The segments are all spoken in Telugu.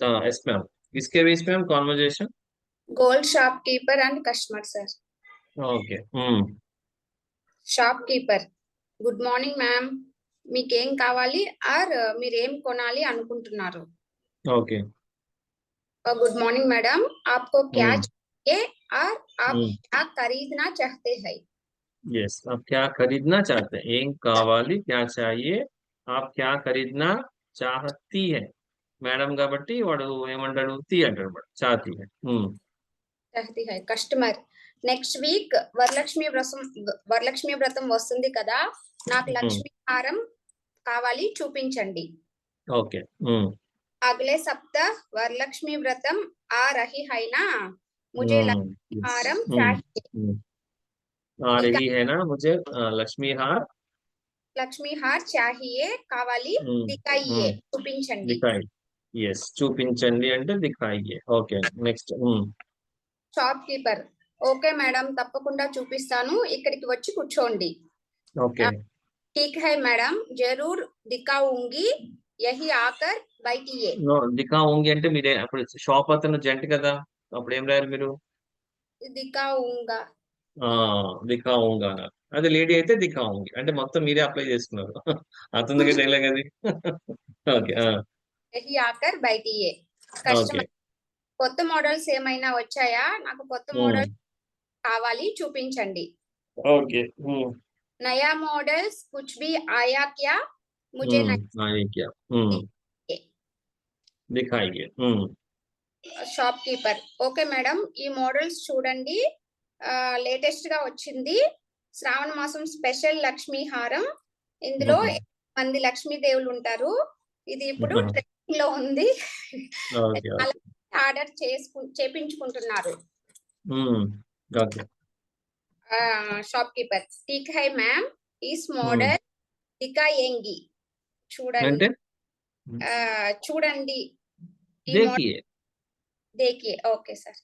हाँ यस मैम किसके बीच में हम conversation gold shopkeeper and customer sir okay um, shopkeeper good morning ma'am మీకేం కావాలి ఆర్ మీరు ఏం కొనాలి అనుకుంటున్నారు ఓకే गुड मॉर्निंग मैडम आपको क्या हम्म। चाहिए और आप हम्म। क्या खरीदना चाहते हैं यस आप क्या खरीदना चाहते हैं ఏం కావాలి क्या चाहिए आप क्या खरीदना चाहती है మేడం కాబట్టి వాడు ఏమంటాడు తీ అంటాడు వాడు చాతి है ఉమ్, चाहती है customer next week Varalakshmi Vratam Varalakshmi వ్రతం వస్తుంది కదా నాకు हम्म। లక్ష్మీ హారం కావాలి చూపించండి ఓకే ఉమ్, अगले सप्ताह वरलक्ष्मी व्रतम आ रही है ना मुझे ఉమ్, लक्ष्मी yes, हारम ఉమ్, चाहिए ఉమ్. आ रही है ना मुझे आ, लक्ष्मी हार లక్ష్మీ హార్ చాహియే కావాలి ఉమ్, దికాయియే ఉమ్. చూపించండి దిఖాయి ఎస్ చూపించండి అంటే దిఖాయి okay next shopkeeper okay madam తప్పకుండా చూపిస్తాను. ఇక్కడికి వచ్చి కూర్చోండి. ఓకే ठीक है मैडम जरूर दिखाऊंगी यही आकर बैठिए नो दिखाऊंगी అంటే మీరే అప్పుడు షాప్ అతను జెంట్ కదా అప్పుడు ఏం రాయాలి మీరు దిఖావుంగా ఆ దిఖావుంగా అది లేడీ అయితే దిఖావుంగి అంటే మొత్తం మీరే అప్లై చేసుకున్నారు అతని దగ్గర dialogue okay he after by customer కొత్త మోడల్స్ ఏమైనా వచ్చాయా? నాకు కొత్త మోడల్ కావాలి చూపించండి. ఓకే. నయా మోడల్స్ కుచ్ బి ఆయా క్యా मुझे షాప్ కీపర్ ఓకే మేడం ఈ మోడల్స్ చూడండి. లేటెస్ట్గా వచ్చింది. శ్రావణ మాసం స్పెషల్ లక్ష్మీహారం ఇందులో మంది లక్ష్మీదేవులు ఉంటారు. ఇది ఇప్పుడు లో ఉంది ఓకే ఆర్డర్ చేసుకు చేపించుకుంటున్నారు okay shop keeper ఠీక్ high ma'am ఈస్ మోడల్ దికాయేంగి చూడండి అంటే ఆ, చూడండి ఈ మోడల్ देखिए देखिए ओके सर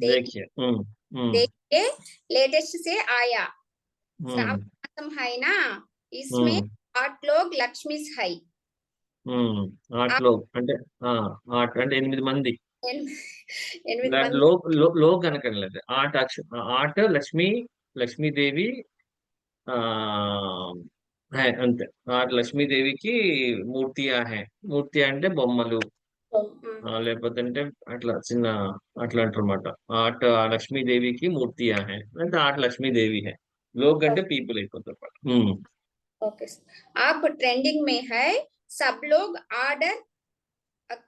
देखिए देखिए हम्म हम्म देखिए लेटेस्ट से आया हम्म श्रावण मासम है ना इसमें हम्म आठ लोग लक्ष्मी है हम्म आठ लोग అంటే ఆ ఆట అంటే ఎనిమిది మంది ఎన్- ఎనిమిది దాంట్లో మంది లోక్ లో- లోక్ అనకలేదు ఆట అక్ష- ఆట లక్ష్మి లక్ష్మీదేవి ఆ హై అంతే ఆట లక్ష్మీదేవికి మూర్తియా హై మూర్తి అంటే బొమ్మలు ఉమ్, ఆ, లేకపోతే అంటే అట్లా చిన్న అట్లా అంటారు అనమాట ఆట లక్ష్మీదేవికి మూర్తియా హై అంటే ఆట లక్ష్మీదేవి హై లోక్ అంటే పీపుల్ అయిపోతారు అన్నమాట. ఉమ్, ओके सर आप ट्रेंडिंग में है सब लोग ऑर्डर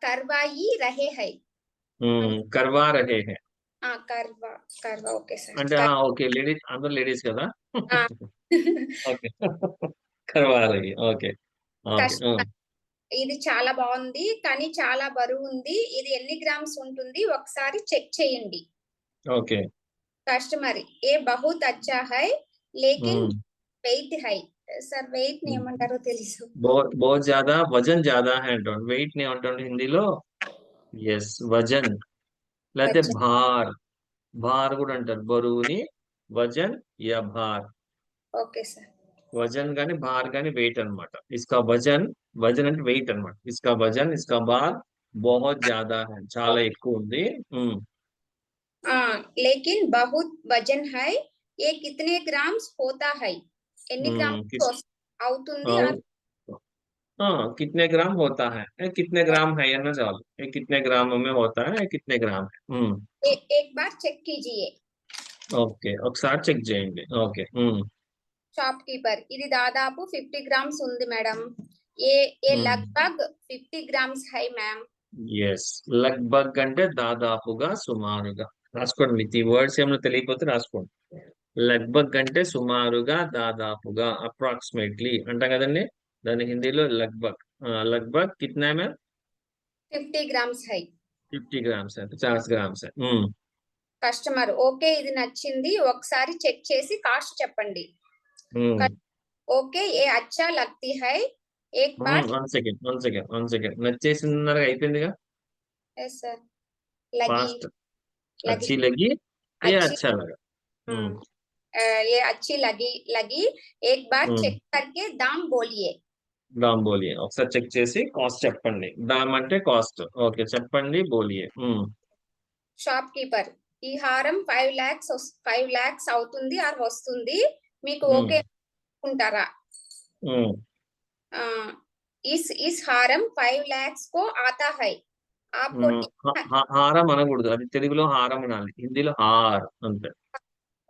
करवा ही रहे हैं ఉమ్, కర్వా రహే హై हाँ करवा करवा ओके सर అంటే ఆ, ఓకే లేడీస్ అందరు లేడీస్ కదా ఆ. ఓకే కర్వా రహే ఓకే ఓకే కష్టం. ఇది చాలా బాగుంది కానీ చాలా బరువు ఉంది ఇది ఎన్ని గ్రామ్స్ ఉంటుంది ఒకసారి చెక్ చేయండి ఓకే కస్టమర్ ఏ బహుత్ అచ్చా హై లేకిన్ हम्म, వెయిట్ హై సార్ వెయిట్ ని ఏమంటారో తెలుసు బోత్ జ్యాదా వజన్ జ్యాదా హై అంటాం వెయిట్ ని అంటాం హిందీలో ఎస్ వజన్ లేకపోతే భార్ భార్ కూడా అంటారు బరువుని వజన్ యా భార్ ఓకే సార్ వజన్ కానీ భార్ కానీ వెయిట్ అనమాట ఇస్కా వజన్ వజన్ అంటే వెయిట్ అనమాట ఇస్కా వజన్ ఇస్కా భార్ బహుత్ జ్యాదా హై చాలా ఎక్కువ ఉంది లేకిన్ బహుత్ వజన్ హై ఏ కితనే గ్రామ్స్ హోతా హై ఎన్ని Hmm, గ్రామ్స్ किस- అవుతుంది हाँ हाँ कितने ग्राम होता है ये कितने ग्राम है ये ना चालू ये कितने ग्राम में होता है ये कितने ग्राम है हम्म एक बार చెక్ కీజియే ఓకే ఒకసారి చెక్ చేయండి ఓకే ఉమ్, షాప్ కీపర్ ఇది దాదాపు ఫిఫ్టీ గ్రామ్స్ ఉంది మేడం ఏ ఏ Hmm. లగ్భగ్ ఫిఫ్టీ గ్రామ్స్ హై మ్యామ్ ఎస్ లగ్భగ్ అంటే దాదాపుగా సుమారుగా రాసుకోండి మీకు ఈ వర్డ్స్ ఏమైనా తెలియకపోతే రాసుకోండి లగ్భగ్ అంటే సుమారుగా దాదాపుగా అప్రాక్సిమేట్లీ అంటాం కదండి? దాని హిందీలో లగ్భగ్ లగ్భగ్ కిట్నా మ్యామ్? ఫిఫ్టీ గ్రామ్స్ హై. ఫిఫ్టీ గ్రామ్స్ అంటే చాలీస్ గ్రామ్స్. కస్టమర్ ఓకే ఇది నచ్చింది. ఒకసారి చెక్ చేసి కాస్ట్ చెప్పండి. ఓకే ఏ అచ్చా లక్తి హై? ఏక్ bar one second one second one second. నచ్చేసిందన్నర అయిపోయిందిగా? Yes sir. లగి. లగి. లగి ఏ అచ్చా. अच्छा लगा हम्म अ, ये अच्छी लगी लगी एक बार हम्म। चेक करके दाम बोलिए దామ్ బోలియే ఒకసారి చెక్ చేసి కాస్ట్ చెప్పండి దామ్ అంటే కాస్ట్ ఓకే చెప్పండి బోలియే ఉమ్, షాప్ కీపర్ ఈ హారం ఫైవ్ లాక్స్ ఫైవ్ లాక్స్ అవుతుంది ఆర్ వస్తుంది మీకు Hmm. ఓకే అనుకుంటారా ఉమ్, ఆ, इस इस हारम फाइव लैक्स को आता है आपको ఉమ్, హ- హ- హారం అనకూడదు అది తెలుగులో హారం అనాలి హిందీలో హార్ అంతే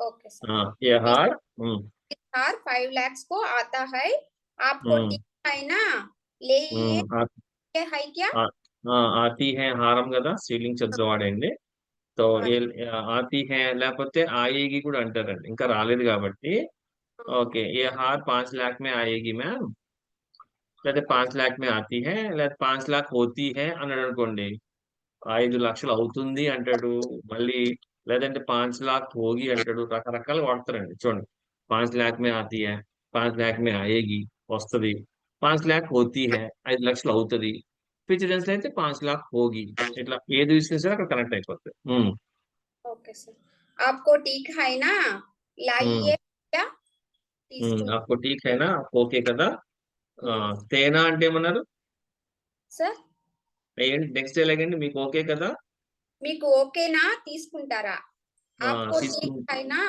ओके सर ये हार हार फाइव लैक्स को आता है आपको है ना ले ये है क्या ఆతి హే హారం కదా స్త్రీలింగ్ చదివాడండి సో ఆతి హే లేకపోతే ఆయేగి కూడా అంటారండి ఇంకా రాలేదు కాబట్టి ఓకే ఏ హార్ పాంచ్ లాక్ మే ఆయేగి మ్యామ్ లేకపోతే పాంచ్ లాక్ మే ఆతి హే లేకపోతే పాంచ్ లాక్ హోతీ హే అన్నాడు అనుకోండి ఐదు లక్షలు అవుతుంది అంటాడు మళ్ళీ లేదంటే పాంచ్ లాక్ హోగి అంటాడు రకరకాలు వాడతారండి చూడండి పాంచ్ లాక్ మే ఆతి హే పాంచ్ లాక్ మే ఆయేగి వస్తది పాంచ్ లాక్ హోతీ హే ఐదు లక్షలు అవుతుంది ఫ్యూచర్ టెన్స్ అయితే పాంచ్ లాక్ హోగి ఇట్లా ఏది చూసినా సరే అక్కడ కనెక్ట్ అయిపోతుంది ఉమ్, ओके सर आपको ठीक है ना लाइए क्या ఉమ్, తీసుకుంటా నాకు ఠీక్ హైనా ఓకే కదా ఆ, తేనా అంటే ఏమన్నారు సార్ ఏంటి నెక్స్ట్ ఎలాగండి మీకు ఓకే కదా మీకు ఓకేనా తీసుకుంటారా ఆ, आपको ठीक తీసుకుం- है ना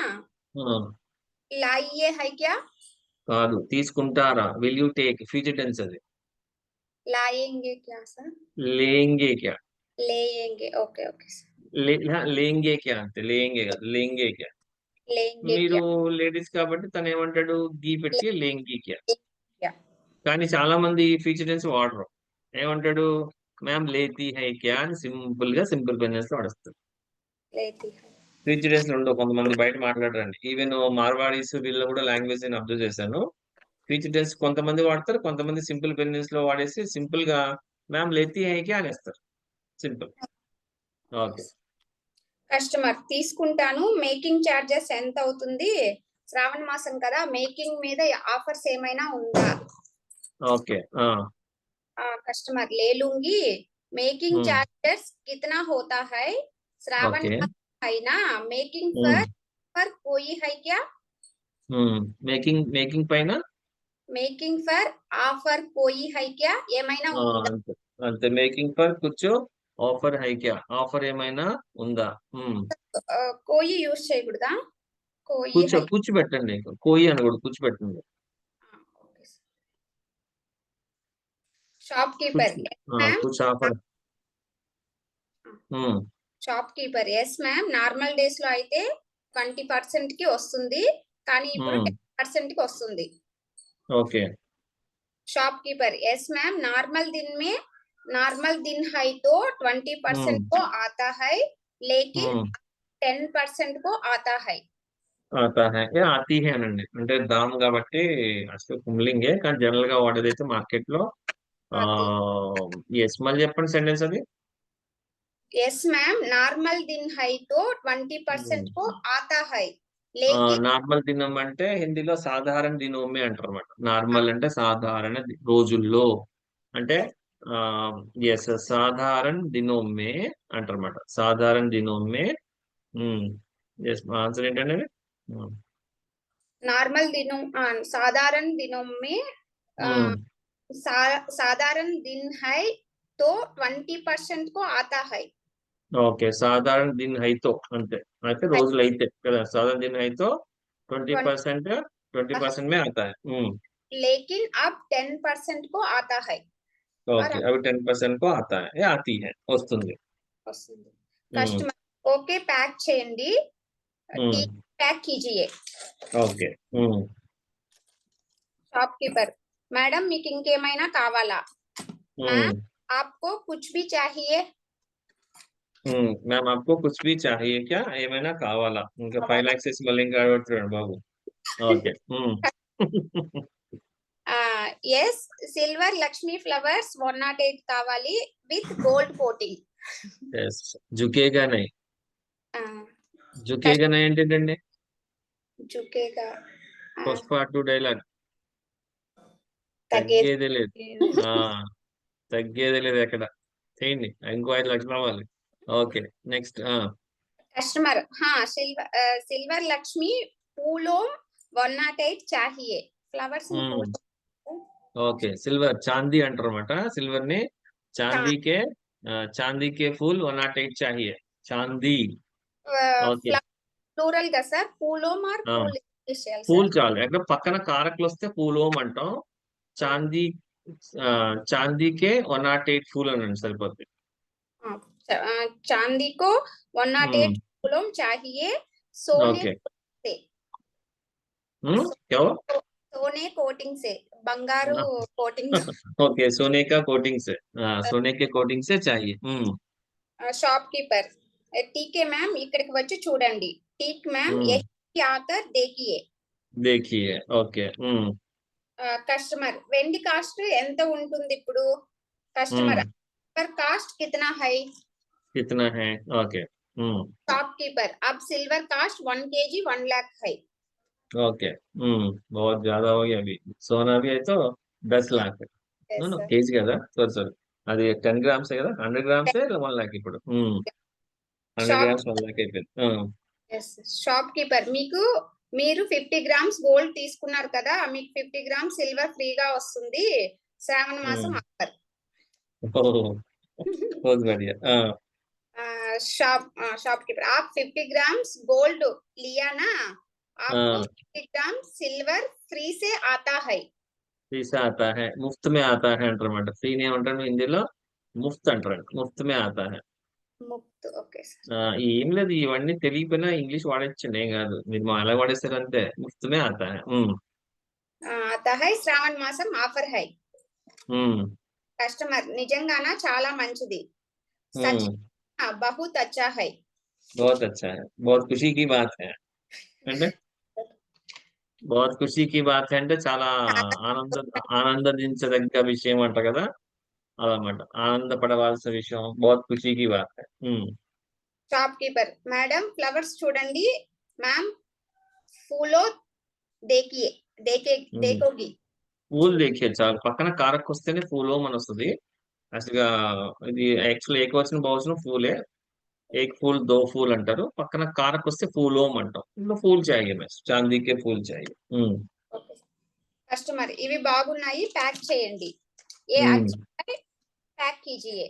ఆ, लाइए है क्या కాదు తీసుకుంటారా will you take future tense అది लाएंगे क्या सर లేంగే క్యా लेंगे ओके ओके सर లే హ, లేంగే క్యా అంతే లేంగే కాదు లేంగే క్యా लेंगे మీరు क्या లేడీస్ కాబట్టి తను ఏమంటాడు గీ పెట్టి లేంగి క్యా క్యా. కానీ చాలా మంది ఫ్యూచర్ టెన్స్ వాడరు ఏమంటాడు మ్యామ్ లేతి హై క్యా అని సింపుల్ గా సింపుల్ పెన్నెస్ లో వాడతారు लेती है ఫ్యూచర్ టెన్స్ లో ఉండవు కొంతమంది బయట మాట్లాడరండి ఈవెన్ మార్వాడీస్ వీళ్ళు కూడా లాంగ్వేజ్ నేను అబ్జర్వ్ చేశాను ఫ్యూచర్ టెన్స్ కొంతమంది వాడతారు కొంతమంది సింపుల్ పెన్నెస్ లో వాడేసి సింపుల్ గా మ్యామ్ లేతి హై క్యా అనేస్తారు సింపుల్ ఓకే కస్టమర్ తీసుకుంటాను మేకింగ్ చార్జెస్ ఎంత అవుతుంది శ్రావణ మాసం కదా మేకింగ్ మీద ఆఫర్స్ ఏమైనా ఉందా ఓకే ఆ कस्टमर ले लूंगी मेकिंग हम्म। चार्जेस कितना होता है श्रावण ఓకే मास है ना मेकिंग हम्म। पर पर कोई है क्या మేకింగ్ మేకింగ్ పైన मेकिंग पर ऑफर कोई है क्या ఏమైనా ఆ, ఉందా అంతే అంతే మేకింగ్ పర్ కూర్చో ఆఫర్ హై క్యా ఆఫర్ ఏమైనా ఉందా ఉమ్. ఆ, కోయి యూస్ చేయకూడదా కోయి కూర్చో కూర్చోబెట్టండి కోయి అనకూడదు కూర్చోబెట్టండి షాప్ కీపర్ కూర్చో ఆ, మ్యామ్ కూర్చో offer um, shopkeeper yes ma'am normal days లో అయితే ట్వంటీ పర్సెంట్ కి వస్తుంది కానీ ఇప్పుడు ఉమ్, టెన్ పర్సెంట్ కి వస్తుంది okay shopkeeper yes ma'am normal दिन में नॉर्मल दिन है तो ट्वेंटी परसेंट हम्म। को आता है लेकिन ఉమ్, टेन परसेंट को आता है ఆతా హై ఏ ఆతి హై అనండి అంటే దామ్ కాబట్టి అసలు పుంలింగే కానీ జనరల్ గా వాడేదైతే మార్కెట్ లో ఆ Ah, ఎస్ మళ్ళీ చెప్పండి సెంటెన్స్ అది. ఎస్ మ్యామ్ నార్మల్ దిన్ హై తో ట్వంటీ పర్సెంట్కు hmm. ఆతా హై నార్మల్ దినం అంటే హిందీలో సాధారణ దినోమే అంటారు అనమాట నార్మల్ అంటే సాధారణ రోజుల్లో. అంటే ఎస్ సాధారణ దినోమే అంటారు అనమాట సాధారణ దినోమే. ఎస్ ఆన్సర్ ఏంటంటే నార్మల్ దినం సాధారణ దినోమే hmm. साधारण दिन है तो ट्वेंटी परसेंट को आता है। ओके साधारण दिन है तो अंत रोज हाँ। साधारण दिन है तो ट्वेंटी परसेंट ट्वेंटी परसेंट में आता है हम्म। लेकिन अब टेन परसेंट को आता है। ओके अब टेन परसेंट को आता है या आती है वस्तुंगे हम्म। कस्टमर ओके पैक चेंडी पैक कीजिए। ओके शॉपकीपर की మేడం మీకు ఇంకేమైనా కావాలా हम्म आपको कुछ भी चाहिए हम्म मैम आपको कुछ भी चाहिए क्या ఏమైనా కావాలా ఇంకా ఫైవ్ లాక్స్ వేసి మళ్ళీ ఇంకా అడగట్లేడు బాబు okay yes silver Lakshmi flowers one nought eight కావాలి విత్ గోల్డ్ కోటింగ్ ఎస్ జుకేగా నై జుకేగా నై ఏంటండి జుకేగా పుష్ప టూ డైలాగ్ తగ్గేది లేదు. తగ్గేదే లేదు ఎక్కడ చేయండి. ఇంకో ఐదు లక్షలు అవ్వాలి ఓకే. నెక్స్ట్ కస్టమర్ హా సిల్వర్ సిల్వర్ లక్ష్మి పూలో వన్ నాట్ ఎయిట్ చాహియే ఫ్లవర్స్. ఓకే. సిల్వర్ చాందీ అంటారు అనమాట సిల్వర్ని చాందీకే చాందీకే ఫూల్ వన్ నాట్ ఎయిట్ చాహియే. చాందీ. ఓకే. ప్లూరల్ కదా సార్? పూలోమ్ ఆర్. పూల్? ఇనిషియల్ పూల్ చాలు. ఎక్కడ పక్కన కారకులు వస్తే పూలోం అంటాం. చాందీ ఆ, చాందీకే వన్ నాట్ ఎయిట్ ఫూల్ అనండి సరిపోద్ది चांदी को वन नॉट एट ఉమ్, फूलों चाहिए सोने ఓకే से ఉమ్, క్యో सोने कोटिंग से బంగారు కోటింగ్ ఓకే सोने का कोटिंग से हाँ सोने के कोटिंग से चाहिए हम्म షాప్ కీపర్ టీకే మ్యామ్ ఇక్కడికి వచ్చి చూడండి టీక్ మ్యామ్ Hmm. యహి ఆకర్ దేకియే देखिए ओके हम्म కస్టమర్ వెండి కాస్ట్ ఎంత ఉంటుంది ఇప్పుడు కస్టమర్ हम्म కాస్ట్ కితనా హై कितना है ओके हम्म शॉप कीपर अब silver cost one K G one lakh है ओके हम्म बहुत ज्यादा हो गया अभी सोना भी है तो दस लाख है Yes, sir. కేజీ కదా సారీ సారీ అది టెన్ గ్రామ్స్ కదా హండ్రెడ్ గ్రామ్స్ వన్ లాక్ ఇప్పుడు hundred Shop- grams one lakh అయిపోయింది ఆ, Yes, షాప్ కీపర్ మీకు మీరు ఫిఫ్టీ గ్రామ్స్ గోల్డ్ తీసుకున్నారు కదా మీకు ఫిఫ్టీ గ్రామ్స్ సిల్వర్ ఫ్రీగా వస్తుంది శ్రావణ మాసం Hmm. ఆఫర్ ఓహ్, बहुत बढ़िया ఆ, शॉप शॉपकीपर आप फिफ्टी ग्राम्स गोल्ड लिया ना आपको हाँ। फिफ्टी ग्राम सिल्वर फ्री से आता है తీసా ఆతా హై ముఫ్త్ మే ఆతా హై అంటారన్నమాట ఫ్రీ ఏమంటారు హిందీలో ముఫ్త్ అంటారు ముఫ్త్ మే ఆతా హై मुफ्त ओके सर ఆ, ఏం లేదు ఇవన్నీ తెలియకపోయినా ఇంగ్లీష్ వాడచ్చండి ఏం కాదు మీరు మా ఎలా వాడేస్తారు అంతే ముఫ్త్ మే ఆతా హై ఉమ్, आता है శ్రావణ మాసం ఆఫర్ హై ఉమ్, కస్టమర్ నిజంగానా చాలా మంచిది సచ్ ఉమ్. బహుత్ అచ్చా హై बहुत अच्छा है बहुत खुशी की बात है అంటే बहुत खुशी की बात है అంటే చాలా ఆనంద ఆనందించదగ్గ విషయం అంట కదా అదనమాట. ఆనందపడవలసిన విషయం బహుత్ ఖుషీకి బాత్ షాప్ కీపర్ మేడం ఫ్లవర్స్ చూడండి. మ్యామ్ పూలో దేకియే దేకే దేకోగి. పూలు దేకే చాలు. పక్కన కారకు వస్తేనే పూలో మన వస్తుంది అసలుగా ఇది యాక్చువల్ ఏకవచనం బహువచనం పూలే. ఏక్ ఫూల్ దో ఫూల్ అంటారు. పక్కన కారకు వస్తే పూలోం అంటాం. ఇందులో ఫూల్ చాయి మెస్ చాందీకే ఫూల్ చాయి కస్టమర్ ఇవి బాగున్నాయి. ప్యాక్ చేయండి. ఏ ఉమ్, అచ్చా ప్యాక్ కీజియే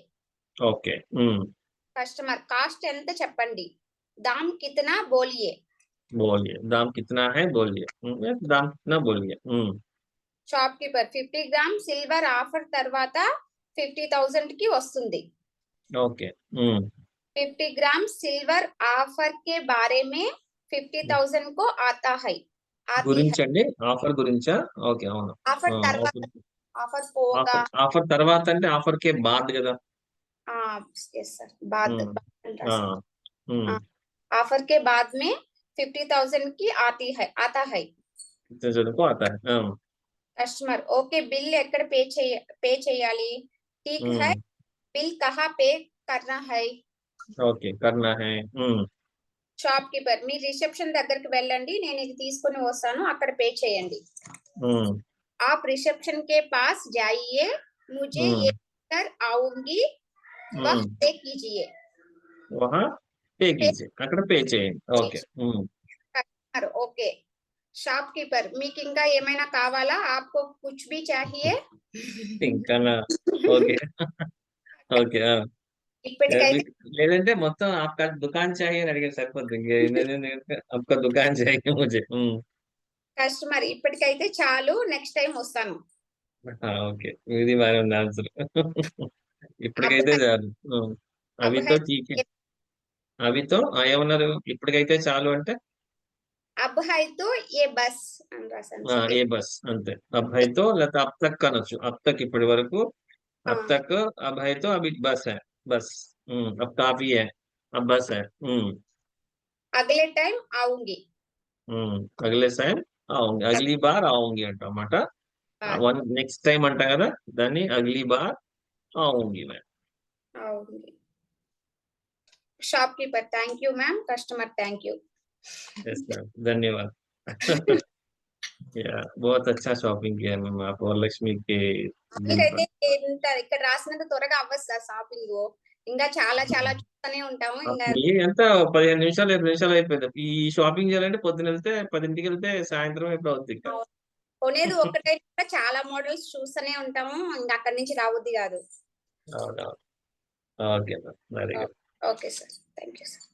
ఓకే ఉమ్, కస్టమర్ కాస్ట్ ఎంత చెప్పండి దామ్ కితనా బోలియే बोलिए दाम कितना है बोलिए हम्म, दाम कितना बोलिए हम्म shopkeeper fifty gram silver offer తర్వాత ఫిఫ్టీ థౌసండ్ కి వస్తుంది ओके हम्म फिफ्टी ग्राम सिल्वर ऑफर के बारे में फिफ्टी थाउजेंड को आता है आती है గురించండి ఆఫర్ గురించా ఓకే అవును ऑफर ఆ, తర్వాత ఆఫర్ ఆఫర్ పోగా ఆఫర్ ఆఫర్ తర్వాత అంటే ఆఫర్ కే బాద్ కదా यस सर बाद हम्म, बाद ఆ, ఉమ్, हाँ। ऑफर के बाद में फिफ्टी थाउजेंड की आती है आता है ఇతను చదువుకో ఆతా హై ఆ, కస్టమర్ ఓకే బిల్ ఎక్కడ పే చేయ పే చేయాలి ఠీక్ ఉమ్, high bill కహా pay కర్నా high okay కర్నా హై ఉమ్, షాప్ కీపర్ మీ రిసెప్షన్ దగ్గరికి వెళ్ళండి నేను ఇది తీసుకొని వస్తాను అక్కడ పే చేయండి ఉమ్, आप रिसेप्शन के पास जाइए मुझे हाँ। ये कर आऊँगी। वक्त पे हाँ। कीजिए। वहाँ पे कीजिए ककड़ पे चे ओके कर ओके शॉप कीपर मी किंगा ये मैंना कावला आपको कुछ भी चाहिए। किंगा ना ओके ओके आ मतलब आपका दुकान चाहिए ना लेकिन सरपंच देंगे। नहीं आपका दुकान चाहिए मुझे हम्म। కస్టమర్ ఇప్పటికైతే చాలు నెక్స్ట్ టైం వస్తాను ఆ, ఓకే ఇది బాగానే ఉంది ఆన్సర్ ఇప్పటికైతే చాలు ఉం. అవితో టీకే అవితో ఆ, ఏమన్నారు ఇప్పటికైతే చాలు అంటే అబ్ హై తో ఏ బస్ అని రాశాను ఆ, సార్. ఏ బస్ అంతే అబ్బాయితో లేకపోతే అబ్ తక్ అనొచ్చు అబ్ తక్ ఇప్పటి వరకు అబ్ ఆ. తక్ అబ్బాయితో అభి బస్ है बस हम्म अब काफी है अब बस है हम्म అగలే టైం ఆవుంగి हम्म अगले टाइम అవును అగ్లీ బార్ ఆవుంగి అంటాం అన్నమాట వన్ నెక్స్ట్ టైం అంట కదా దాన్ని అగ్లీ బార్ ఆవుంగి ma'am. ఆవుంగి. Shopkeeper thank you ma'am. Customer thank you. धन्यवाद या बहुत షాపింగ్ किया मैम आप और ఇక్కడ రాసినంత త్వరగా అవ్వదు సార్ షాపింగ్ ఇంకా చాలా చాలా చూస్తూనే ఉంటాము. ఇంకా ఎంత పదిహేను నిమిషాలు ఇరవై నిమిషాలు అయిపోయింది. ఈ షాపింగ్ చేయాలంటే పొద్దున వెళ్తే పదింటికి వెళ్తే సాయంత్రం ఎప్పుడు అవుతుంది ఇంకా. కొనేది ఒకటే కూడా చాలా మోడల్స్ చూస్తూనే ఉంటాము. ఇంకా అక్కడి నుంచి రావద్ది కాదు. Okay okay. Sir. Thank you sir.